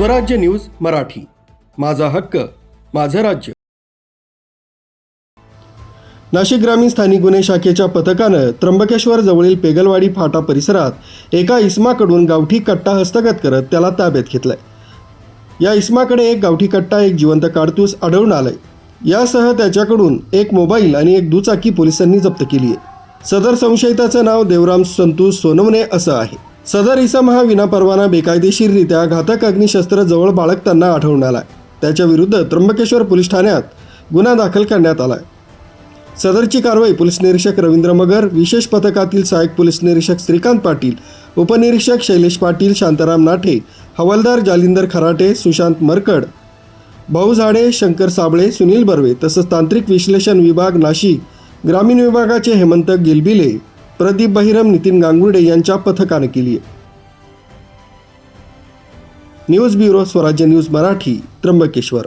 स्वराज्य न्यूज मराठी. माझा हक्क माझं राज्य. नाशिक ग्रामीण स्थानिक गुन्हे शाखेच्या पथकानं त्र्यंबकेश्वर जवळील पेगलवाडी फाटा परिसरात एका इस्माकडून गावठी कट्टा हस्तगत करत त्याला ताब्यात घेतलाय. या इस्माकडे एक गावठी कट्टा एक जिवंत काडतूस आढळून आलाय. यासह त्याच्याकडून एक मोबाईल आणि एक दुचाकी पोलिसांनी जप्त केली आहे सदर संशयिताचं नाव देवराम संतोष सोनवणे असं आहे. सदर इसम हा विनापरवाना बेकायदेशीररित्या घातक अग्निशस्त्र जवळ बाळगताना आढळून आलाय. त्याच्या विरुद्ध त्र्यंबकेश्वर पोलीस ठाण्यात गुन्हा दाखल करण्यात आलाय. सदरची कारवाई पोलीस निरीक्षक रवींद्र मगर विशेष पथकातील सहाय्यक पोलीस निरीक्षक श्रीकांत पाटील उपनिरीक्षक शैलेश पाटील शांताराम नाठे हवालदार जालिंदर खराटे सुशांत मरकड भाऊ झाडे शंकर साबळे सुनील बर्वे तसंच तांत्रिक विश्लेषण विभाग नाशिक ग्रामीण विभागाचे हेमंत गिलबिले प्रदीप बहिरम नितीन गांगुर्डे यांच्या पथकानं केली आहे. News bureau Swarajya news Marathi Trimbakeshwar.